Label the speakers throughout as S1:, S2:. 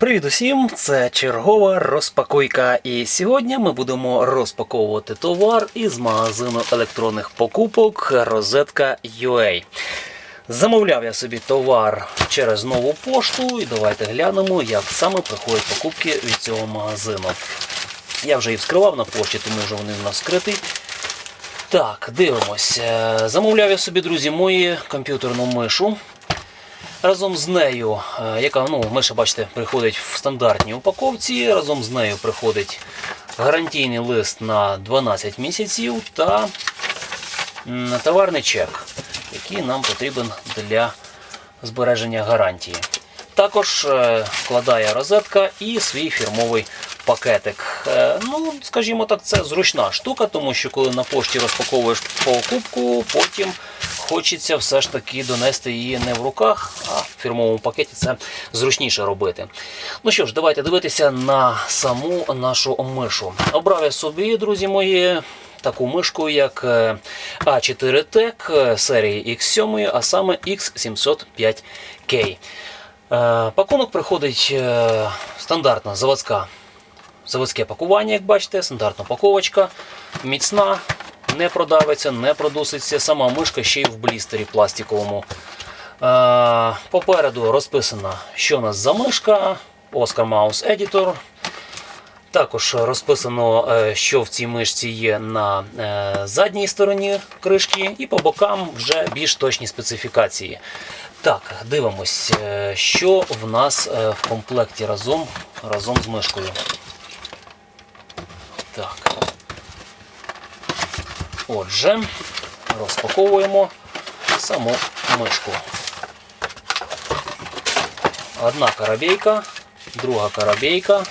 S1: Привіт усім! Це чергова розпакуйка. І сьогодні ми будемо розпаковувати товар із магазину електронних покупок Розетка.ua. Замовляв я собі товар через нову пошту, і давайте глянемо, як саме приходять покупки від цього магазину. Я вже їх вскривав на пошті, тому вже вони в нас скриті. Так, дивимось. Е, Замовляв я собі, друзі, мої комп'ютерну мишу. Разом з нею, е, яка ну, миша, бачите, приходить в стандартній упаковці. Разом з нею приходить гарантійний лист на 12 місяців та товарний чек, який нам потрібен для збереження гарантії. Також е, вкладає розетка і свій фірмовий пакетик. Е, Ну, скажімо так, це зручна штука, тому що коли на пошті розпаковуєш покупку, потім хочеться все ж таки донести її не в руках, а в фірмовому пакеті це зручніше робити. Ну що ж, давайте дивитися на саму нашу мишу. Обрав я собі, друзі мої. Таку мишку, як е, A4 Tech е, серії X7, а саме X705K. Е, Пакунок приходить стандартна заводська заводське пакування, як бачите, стандартна паковочка, міцна, не продавиться, не продуситься. Сама мишка ще й в блістері пластиковому. Попереду розписано, що у нас за мишка, Oscar Mouse Editor. Також розписано, е, що в цій мишці є на е, задній стороні кришки, і по бокам вже більш точні специфікації. Так, дивимось, е, що в нас в комплекті разом, разом з мишкою. Так. Отже, розпаковуємо саму мишку. Одна карабейка, друга карабейка.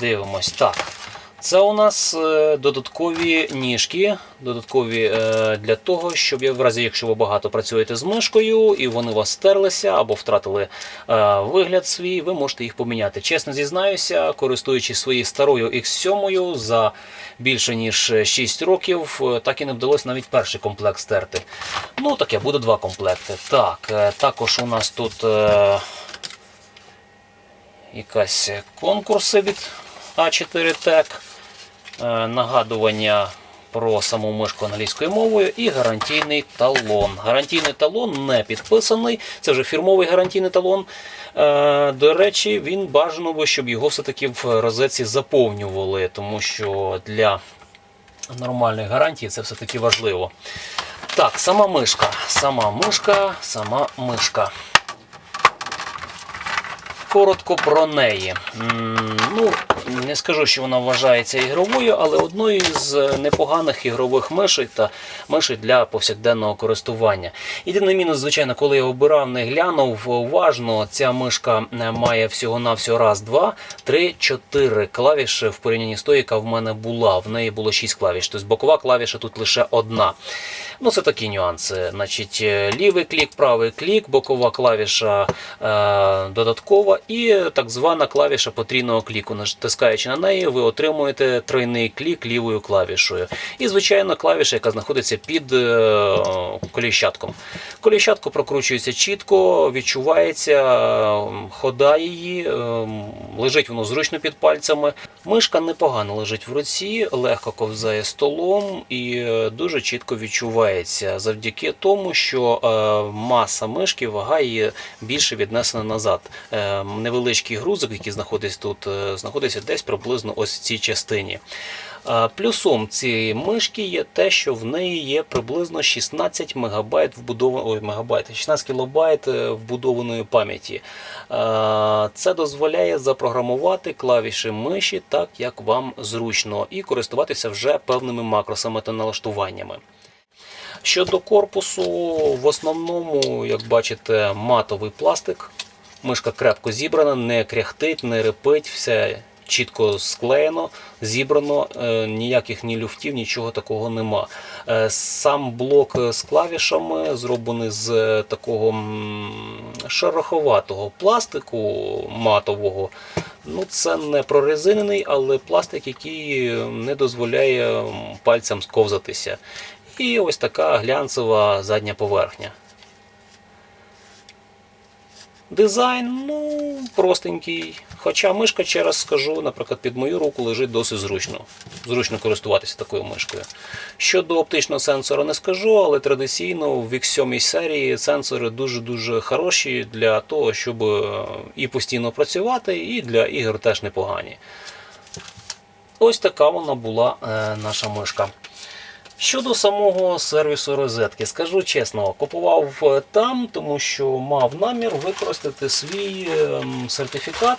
S1: Дивимось. Так. Це у нас е, додаткові ніжки, додаткові е, для того, щоб в разі, якщо ви багато працюєте з мишкою і вони у вас стерлися або втратили е, вигляд свій, ви можете їх поміняти. Чесно зізнаюся, користуючись своєю старою X7 за більше ніж 6 років, так і не вдалося навіть перший комплект стерти. Ну таке, буде два комплекти. Так, також у нас тут. Якась конкурси від А4 Tech, е, нагадування про саму мишку англійською мовою і гарантійний талон. Гарантійний талон не підписаний, це вже фірмовий гарантійний талон. Е, До речі, він бажано би, щоб його все-таки в розетці заповнювали, тому що для нормальної гарантії це все-таки важливо. Так, сама мишка, сама мишка, сама мишка. Коротко про неї. Ну, не скажу, що вона вважається ігровою, але одною з непоганих ігрових мишей та мишей для повсякденного користування. Єдиний мінус, звичайно, коли я обирав, не глянув уважно, ця мишка е, має всього-навсього раз, два, три, чотири клавіші в порівнянні з тою, яка в мене була. В неї було шість клавіш. Тобто бокова клавіша тут лише одна. Ну, це такі нюанси. Значить, е, лівий клік, правий клік, бокова клавіша е, додаткова і так звана клавіша потрійного кліку. Натискаючи на неї, ви отримуєте тройний клік лівою клавішою. І, звичайно, клавіша, яка знаходиться під е, коліщатком. Коліщатко прокручується чітко, відчувається е, хода її, е, лежить воно зручно під пальцями. Мишка непогано лежить в руці, легко ковзає столом і е, дуже чітко відчувається завдяки тому, що е, маса мишки, вага її більше віднесена назад. Е, Невеличкий грузик, який знаходиться тут, знаходиться десь приблизно ось в цій частині. Е, Плюсом цієї мишки є те, що в неї є приблизно 16 мегабайт вбудованої мегабайт, 16 кілобайт е, вбудованої пам'яті. Е, Це дозволяє запрограмувати клавіші миші так, як вам зручно, і користуватися вже певними макросами та налаштуваннями. Щодо корпусу, в основному, як бачите, матовий пластик. Мишка крепко зібрана, не кряхтить, не репить, все чітко склеєно, зібрано, е, ніяких ні люфтів, нічого такого нема. Е, Сам блок з клавішами зроблений з е, такого шероховатого пластику матового. Ну, це не прорезинений, але пластик, який не дозволяє пальцям сковзатися. І ось така глянцева задня поверхня. Дизайн, ну, простенький. Хоча мишка, ще раз скажу, наприклад, під мою руку лежить досить зручно. Зручно користуватися такою мишкою. Щодо оптичного сенсора не скажу, але традиційно в X7 серії сенсори дуже-дуже хороші для того, щоб е, і постійно працювати, і для ігор теж непогані. Ось така вона була е, наша мишка. Щодо самого сервісу розетки, скажу чесно, купував е, там, тому що мав намір використати свій ем, сертифікат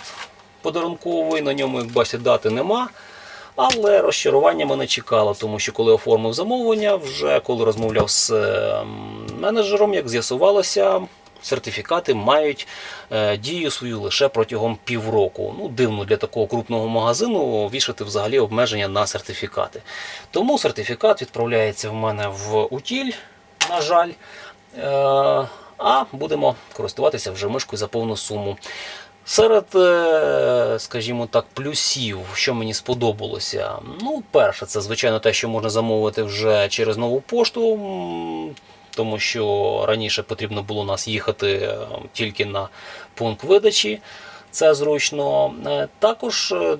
S1: подарунковий. На ньому, як бачите, дати нема. Але розчарування мене чекало, тому що коли оформив замовлення, вже коли розмовляв з ем, менеджером, як з'ясувалося, сертифікати мають е, дію свою лише протягом півроку. Ну, дивно для такого крупного магазину вішати взагалі обмеження на сертифікати. Тому сертифікат відправляється в мене в утіль, на жаль. Е, а будемо користуватися вже мишкою за повну суму. Серед, е, скажімо так, плюсів, що мені сподобалося. Ну, перше, це звичайно те, що можна замовити вже через нову пошту, тому що раніше потрібно було нас їхати е, тільки на пункт видачі. Це зручно. Е, Також е,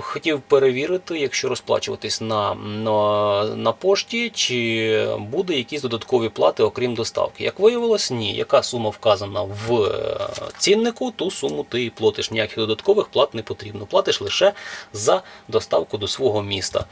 S1: хотів перевірити, якщо розплачуватись на, на, на пошті, чи буде якісь додаткові плати, окрім доставки. Як виявилось, ні. Яка сума вказана в ціннику, ту суму ти платиш. Ніяких додаткових плат не потрібно. Платиш лише за доставку до свого міста.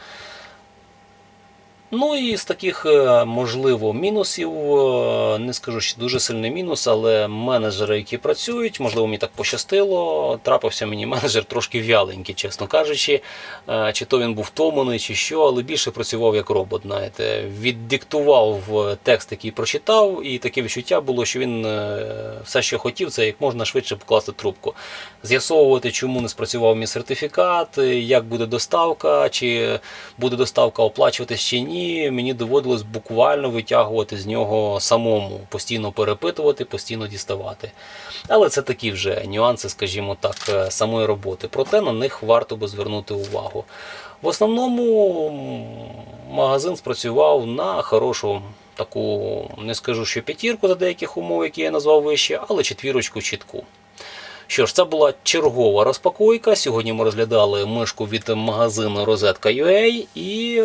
S1: Ну і з таких, е, можливо, мінусів, е, не скажу, що дуже сильний мінус, але менеджери, які працюють, можливо, мені так пощастило. Трапився мені менеджер трошки вяленький, чесно кажучи. Е, Чи то він був втомлений, чи що, але більше працював як робот. Знаєте, віддиктував текст, який прочитав, і таке відчуття було, що він все, що хотів, це як можна швидше покласти трубку. З'ясовувати, чому не спрацював мій сертифікат, як буде доставка, чи буде доставка оплачуватись чи ні. Мені доводилось буквально витягувати з нього самому, постійно перепитувати, постійно діставати. Але це такі вже нюанси, скажімо так, е, самої роботи. Проте на них варто би звернути увагу. В основному магазин спрацював на хорошу таку, не скажу, що п'ятірку за деяких умов, які я назвав вище, але четвірочку чітку. Що ж, це була чергова розпаковка. Сьогодні ми розглядали мишку від магазину Розетка.ua і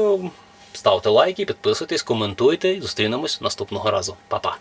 S1: ставте лайки, підписуйтесь, коментуйте і зустрінемось наступного разу. Па-па!